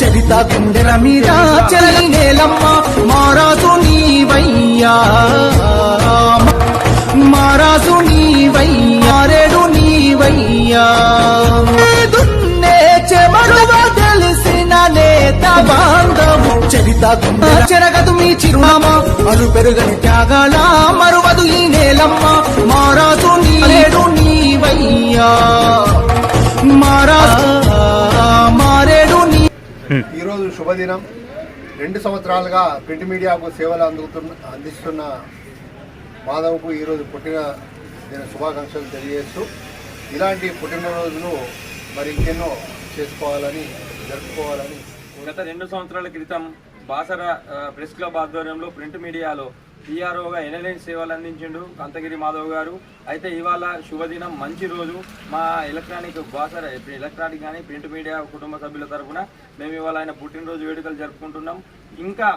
చరిత గుండెల మీద చెరలి నేలమ్మ మారాసు నీవయ్యా. మారాసు నీవయ్యారెడు నీవయ్యా. దున్నే చెమరువ తెలిసిన నేత బాంధవు. చరిత గుండెల చెరగదు మీ చిరునామా మరు పెరుగని త్యాగాల మరువదు ఈ నేలమ్మ. మారాసు నీలేడు నీవయ్యా. ఈరోజు శుభదినం. రెండు సంవత్సరాలుగా ప్రింట్ మీడియాకు సేవలు అందుతున్న అందిస్తున్న మాధవ్కు ఈరోజు పుట్టిన దిన శుభాకాంక్షలు తెలియజేస్తూ ఇలాంటి పుట్టినరోజులు మరి ఇంకెన్నో చేసుకోవాలని జరుపుకోవాలని గత రెండు సంవత్సరాల క్రితం బాసర ప్రెస్ క్లబ్ ఆధ్వర్యంలో ప్రింట్ మీడియాలో పిఆర్ఓగా ఎనలేని సేవలు అందించిండు కంతగిరి మాధవ్ గారు. అయితే ఇవాళ శుభదినం మంచి రోజు. మా ఎలక్ట్రానిక్ బాసర ఎలక్ట్రానిక్ కానీ ప్రింట్ మీడియా కుటుంబ సభ్యుల తరఫున మేము ఇవాళ ఆయన పుట్టినరోజు వేడుకలు జరుపుకుంటున్నాం. ఇంకా